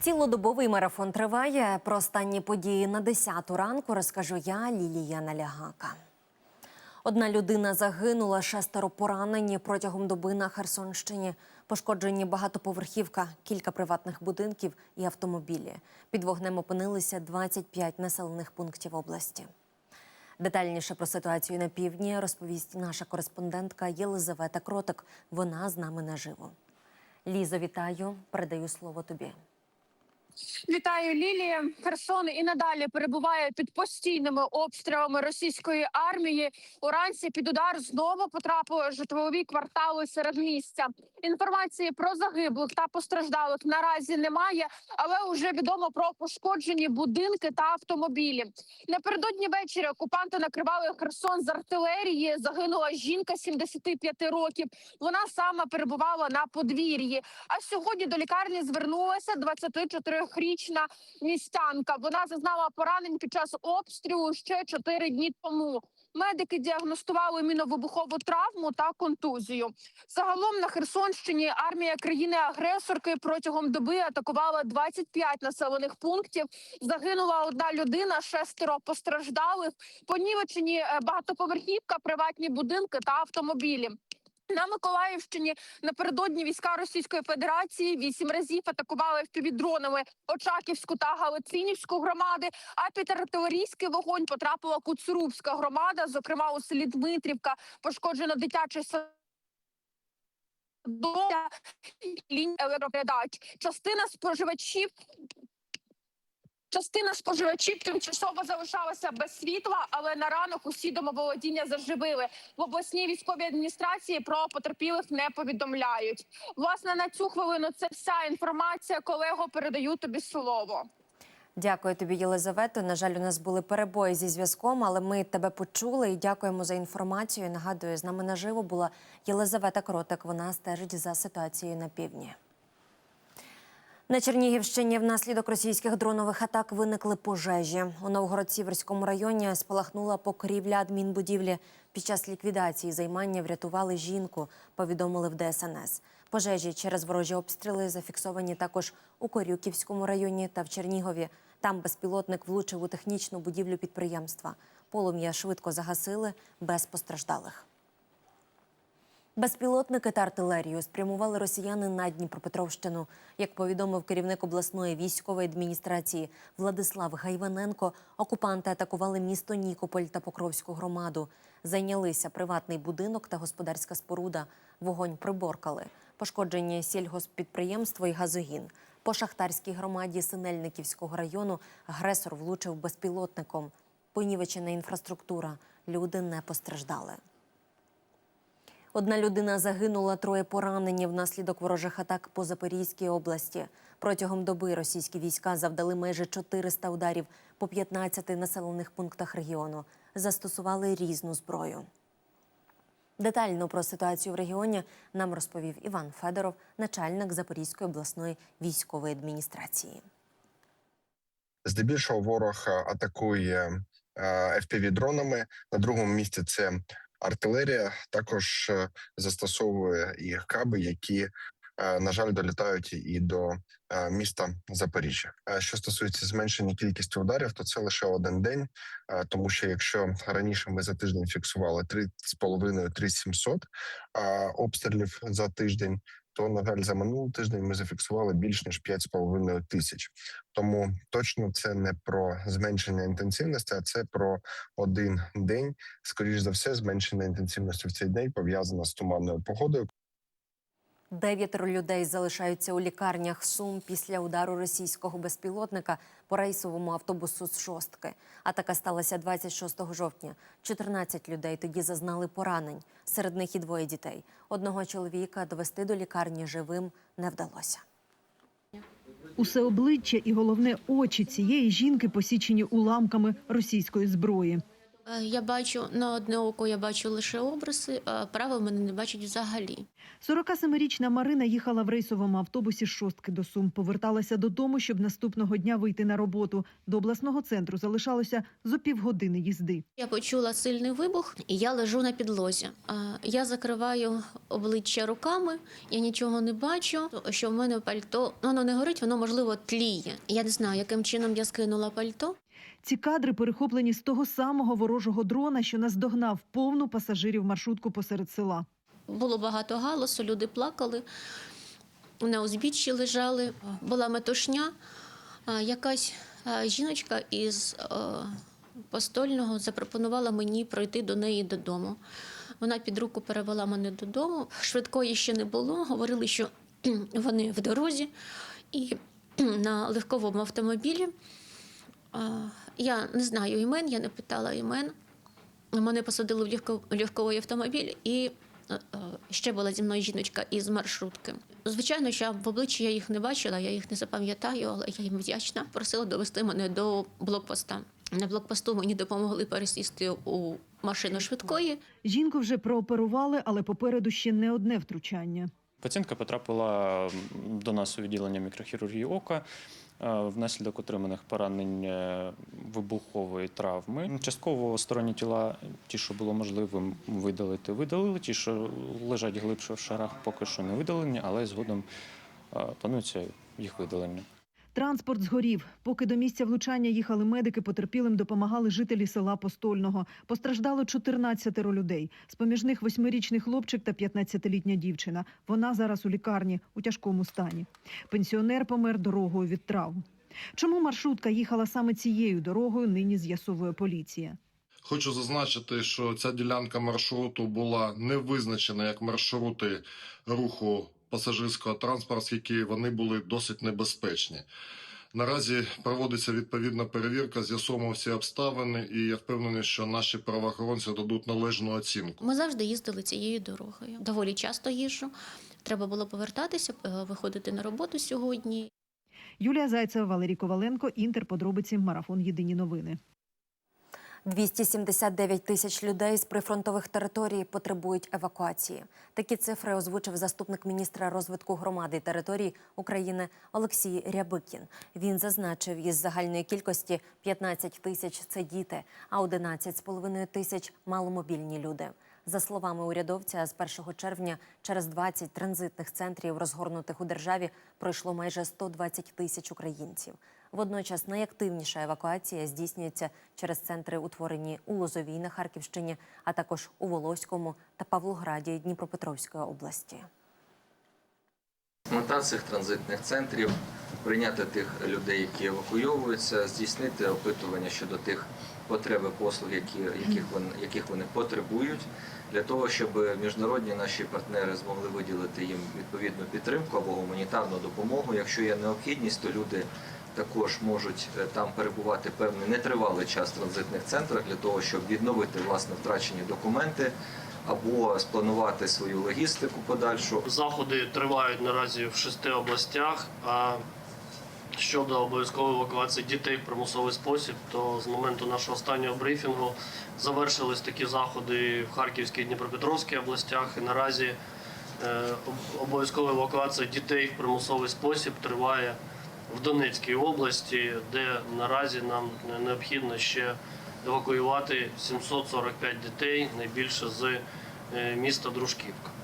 Цілодобовий марафон триває. Про останні події на 10 ранку розкажу я, Лілія Налягака. Одна людина загинула, шестеро поранені протягом доби на Херсонщині. Пошкоджені багатоповерхівка, кілька приватних будинків і автомобілі. Під вогнем опинилися 25 населених пунктів області. Детальніше про ситуацію на півдні розповість наша кореспондентка Єлизавета Кротик. Вона з нами наживо. Лізо, вітаю. Передаю слово тобі. Вітаю Лілія. Херсон і надалі перебуває під постійними обстрілами російської армії. Уранці під удар знову потрапили житлові квартали серед місця. Інформації про загиблих та постраждалих наразі немає, але вже відомо про пошкоджені будинки та автомобілі. Напередодні ввечері окупанти накривали Херсон з артилерії. Загинула жінка 75 років. Вона саме перебувала на подвір'ї. А сьогодні до лікарні звернулася 24-річна містянка. Вона зазнала поранень під час обстрілу ще 4 дні тому. Медики діагностували міновибухову травму та контузію. Загалом на Херсонщині армія країни-агресорки протягом доби атакувала 25 населених пунктів. Загинула одна людина, шестеро постраждалих. Понівечені е, багатоповерхівка, приватні будинки та автомобілі. На Миколаївщині напередодні війська Російської Федерації вісім разів атакували впівдронами Очаківську та Галицинівську громади. А під артилерійський вогонь потрапила Куцурубська громада. Зокрема, у селі Дмитрівка пошкоджено дитячий садок, лінь електропередач. Частина споживачів. Частина споживачів тимчасово залишалася без світла, але на ранок усі домоволодіння заживили. В обласній військовій адміністрації про потерпілих не повідомляють. Власне, на цю хвилину це вся інформація. Колего, передаю тобі слово. Дякую тобі, Єлизавето. На жаль, у нас були перебої зі зв'язком, але ми тебе почули і дякуємо за інформацію. Нагадую, з нами наживо була Єлизавета Кротик. Вона стежить за ситуацією на півдні. На Чернігівщині внаслідок російських дронових атак виникли пожежі. У Новгород-Сіверському районі спалахнула покрівля адмінбудівлі. Під час ліквідації займання врятували жінку, повідомили в ДСНС. Пожежі через ворожі обстріли зафіксовані також у Корюківському районі та в Чернігові. Там безпілотник влучив у технічну будівлю підприємства. Полум'я швидко загасили без постраждалих. Безпілотники та артилерію спрямували росіяни на Дніпропетровщину. Як повідомив керівник обласної військової адміністрації Владислав Гайваненко, окупанти атакували місто Нікополь та Покровську громаду. Зайнялися приватний будинок та господарська споруда. Вогонь приборкали. Пошкоджені сільгоспідприємство і газогін. По шахтарській громаді Синельниківського району агресор влучив безпілотником. Понівечена інфраструктура. Люди не постраждали. Одна людина загинула, троє поранені внаслідок ворожих атак по Запорізькій області. Протягом доби російські війська завдали майже 400 ударів по 15 населених пунктах регіону. Застосували різну зброю. Детально про ситуацію в регіоні нам розповів Іван Федоров, начальник Запорізької обласної військової адміністрації. Здебільшого ворог е, атакує fpv дронами. На другому місці це артилерія. Також е, застосовує і каби, які е, на жаль долітають і до е, міста Запоріжжя. Що стосується зменшення кількості ударів, то це лише один день. Тому що якщо раніше ми за тиждень фіксували 3,5-3700 е, обстрілів за тиждень, то на жаль, за минулий тиждень ми зафіксували більш ніж 5,5 тисяч. Тому точно це не про зменшення інтенсивності, а це про один день. Скоріше за все, зменшення інтенсивності в цей день пов'язано з туманною погодою. Дев'ятеро людей залишаються у лікарнях Сум після удару російського безпілотника по рейсовому автобусу з шостки. Атака сталася 26 жовтня. 14 людей тоді зазнали поранень. Серед них і двоє дітей. Одного чоловіка довести до лікарні живим не вдалося. Усе обличчя і головне очі цієї жінки посічені уламками російської зброї. Е, Я бачу на одне око, я бачу лише обриси, а праве в мене не бачить взагалі. 47-річна Марина їхала в рейсовому автобусі з шостки до Сум. Поверталася додому, щоб наступного дня вийти на роботу. До обласного центру залишалося зо півгодини їзди. Я почула сильний вибух, і я лежу на підлозі. Я закриваю обличчя руками, я нічого не бачу. Що в мене пальто ну, воно не горить, воно можливо тліє. Я не знаю, яким чином я скинула пальто. Ці кадри перехоплені з того самого ворожого дрона, що наздогнав повну пасажирів маршрутку посеред села. Було багато галасу, люди плакали, на узбіччі лежали, була метушня. Якась жіночка із постольного запропонувала мені пройти до неї додому. Вона під руку перевела мене додому. Швидкої ще не було. Говорили, що вони в дорозі і на легковому автомобілі. Я не знаю імен, я не питала імен. Мене посадили в легко- легковий автомобіль, і е, е, ще була зі мною жіночка із маршрутки. Звичайно, що в обличчі я їх не бачила, я їх не запам'ятаю, але я їм вдячна. Просила довести мене до блокпоста. На блокпосту мені допомогли пересісти у машину швидкої. Жінку вже прооперували, але попереду ще не одне втручання. Пацієнтка потрапила до нас у відділення мікрохірургії ока внаслідок отриманих поранень е, вибухової травми. Частково сторонні тіла, ті, що було можливим видалити, видалили. Ті, що лежать глибше в шарах, поки що не видалені, але згодом е, планується їх видалення. Транспорт згорів. Поки до місця влучання їхали медики, потерпілим допомагали жителі села Постольного. Постраждало 14 людей. З-поміж них восьмирічний хлопчик та 15-літня дівчина. Вона зараз у лікарні у тяжкому стані. Пенсіонер помер дорогою від травм. Чому маршрутка їхала саме цією дорогою, нині з'ясовує поліція. Хочу зазначити, що ця ділянка маршруту була не визначена як маршрути руху пасажирського транспорту, оскільки вони були досить небезпечні. Наразі проводиться відповідна перевірка, з'ясовуємо всі обставини, і я впевнений, що наші правоохоронці дадуть належну оцінку. Ми завжди їздили цією дорогою. Доволі часто їжджу. Треба було повертатися, е, виходити на роботу сьогодні. Юлія Зайцева, Валерій Коваленко, Інтер. Подробиці. Марафон. Єдині новини. 279 тисяч людей з прифронтових територій потребують евакуації. Такі цифри озвучив заступник міністра розвитку громади і територій України Олексій Рябикін. Він зазначив, із загальної кількості 15 тисяч це діти, а 11,5 тисяч маломобільні люди. За словами урядовця, з 1 червня через 20 транзитних центрів, розгорнутих у державі, пройшло майже 120 тисяч українців. Водночас найактивніша евакуація здійснюється через центри, утворені у Лозовій на Харківщині, а також у Волоському та Павлограді Дніпропетровської області. Мета цих транзитних центрів прийняти тих людей, які евакуйовуються, здійснити опитування щодо тих потреб і послуг, які, яких, вони, яких вони потребують, для того, щоб міжнародні наші партнери змогли виділити їм відповідну підтримку або гуманітарну допомогу. Якщо є необхідність, то люди також можуть е, там перебувати певний нетривалий час в транзитних центрах для того, щоб відновити власне втрачені документи або спланувати свою логістику подальшу. Заходи тривають наразі в шести областях. А щодо обов'язкової евакуації дітей в примусовий спосіб, то з моменту нашого останнього брифінгу завершились такі заходи в Харківській і Дніпропетровській областях. І наразі е, обов'язкова евакуація дітей в примусовий спосіб триває в Донецькій області, де наразі нам необхідно ще евакуювати 745 дітей, найбільше з е, міста Дружківка.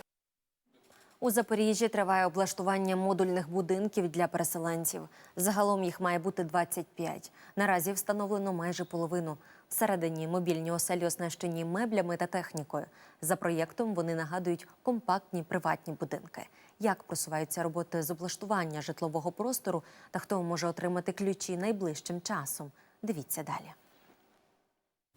У Запоріжжі триває облаштування модульних будинків для переселенців. Загалом їх має бути 25. Наразі встановлено майже половину. Всередині мобільні оселі оснащені меблями та технікою. За проєктом вони нагадують компактні приватні будинки. Як просуваються роботи з облаштування житлового простору та хто може отримати ключі найближчим часом? Дивіться далі.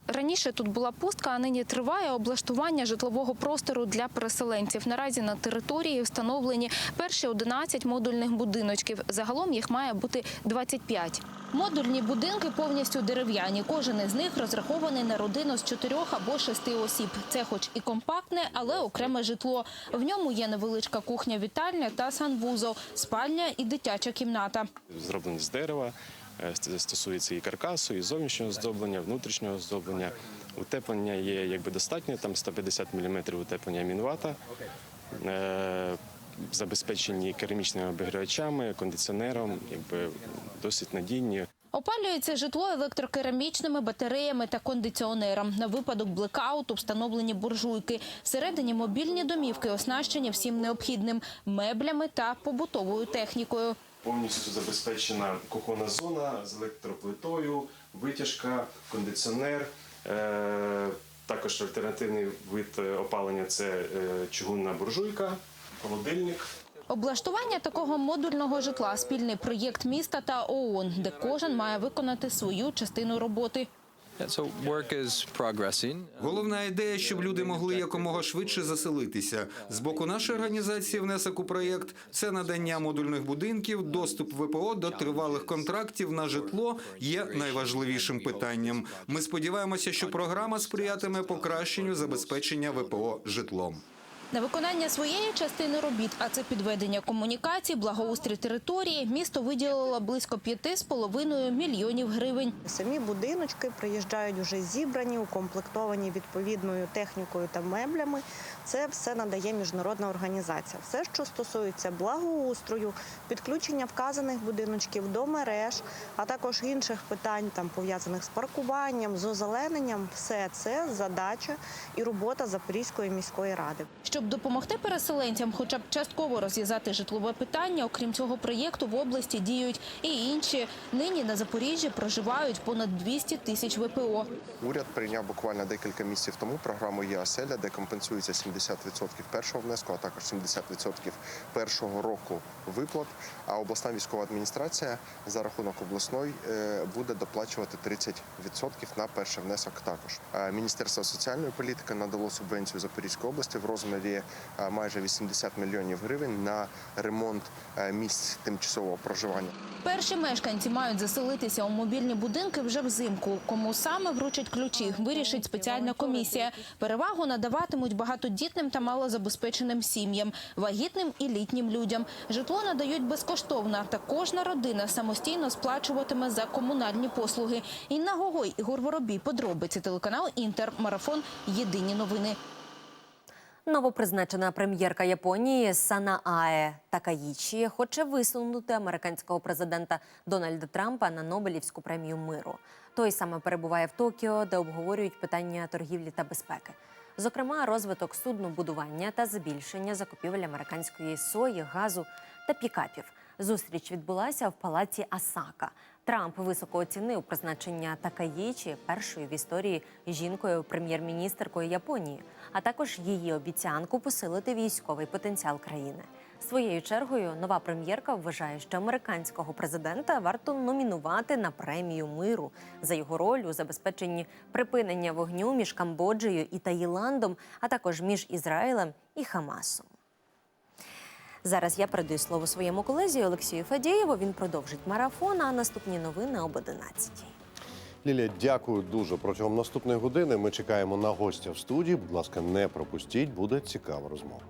Раніше тут була пустка, а нині триває облаштування житлового простору для переселенців. Наразі на території встановлені перші 11 модульних будиночків. Загалом їх має бути 25. Модульні будинки повністю дерев'яні. Кожен із них розрахований на родину з чотирьох або шести осіб. Це, хоч і компактне, але окреме житло. В ньому є невеличка кухня-вітальня та санвузол, спальня і дитяча кімната. зроблені з дерева. Е, ст- Стосується і каркасу, і зовнішнього оздоблення, внутрішнього оздоблення. Утеплення є якби достатньо, там 150 мм утеплення мінвата. Е, забезпечені керамічними обігрівачами, кондиціонером, якби досить надійні. Опалюється житло електрокерамічними батареями та кондиціонером. На випадок блекауту встановлені буржуйки. Всередині мобільні домівки оснащені всім необхідним – меблями та побутовою технікою. Повністю забезпечена кухонна зона з електроплитою, витяжка, кондиціонер. Е, також альтернативний вид е, опалення це е, чугунна буржуйка, холодильник. Облаштування такого модульного житла – спільний проєкт міста та ООН, де кожен має виконати свою частину роботи. Головна ідея, щоб люди могли якомога швидше заселитися. З боку нашої організації внесок у проєкт це надання модульних будинків, доступ ВПО до тривалих контрактів на житло є найважливішим питанням. Ми сподіваємося, що програма сприятиме покращенню забезпечення ВПО житлом. На виконання своєї частини робіт, а це підведення комунікацій, благоустрій території, місто виділило близько 5,5 мільйонів гривень. Самі будиночки приїжджають вже зібрані, укомплектовані відповідною технікою та меблями. Це все надає міжнародна організація. Все, що стосується благоустрою, підключення вказаних будиночків до мереж, а також інших питань, там пов'язаних з паркуванням, з озелененням, все це задача і робота Запорізької міської ради. Щоб допомогти переселенцям хоча б частково розв'язати житлове питання, окрім цього проєкту в області діють і інші. Нині на Запоріжжі проживають понад 200 тисяч ВПО. Уряд прийняв буквально декілька місяців тому програму «Є-оселя», де компенсується 70% першого внеску, а також 70% першого року виплат. А обласна військова адміністрація за рахунок обласної е, буде доплачувати 30% на перший внесок. Також Е, Міністерство соціальної політики надало субвенцію Запорізької області в розмірі е, майже 80 мільйонів гривень на ремонт е, місць тимчасового проживання. Перші мешканці мають заселитися у мобільні будинки вже взимку. Кому саме вручать ключі, вирішить спеціальна комісія. Перевагу надаватимуть багатодітним та малозабезпеченим сім'ям, вагітним і літнім людям. Житло надають безкоштовно, та кожна родина самостійно сплачуватиме за комунальні послуги. Інна Гогой, Ігор Воробій, подробиці телеканал Інтер, марафон. Єдині новини. Новопризначена прем'єрка Японії Сана Санааe Такаїчі хоче висунути американського президента Дональда Трампа на Нобелівську премію миру. Той саме перебуває в Токіо, де обговорюють питання торгівлі та безпеки. Зокрема, розвиток суднобудування та збільшення закупівель американської сої, газу та пікапів. Зустріч відбулася в палаці Асака. Трамп високо оцінив призначення Такаїчі першою в історії жінкою прем'єр-міністеркою Японії, а також її обіцянку посилити військовий потенціал країни. Своєю чергою нова прем'єрка вважає, що американського президента варто номінувати на премію миру за його роль у забезпеченні припинення вогню між Камбоджею і Таїландом, а також між Ізраїлем і Хамасом. Зараз я передаю слово своєму колезі Олексію Фадєєву. Він продовжить марафон. А наступні новини об 11 Лілія, дякую дуже. Протягом наступної години ми чекаємо на гостя в студії. Будь ласка, не пропустіть, буде цікава розмова.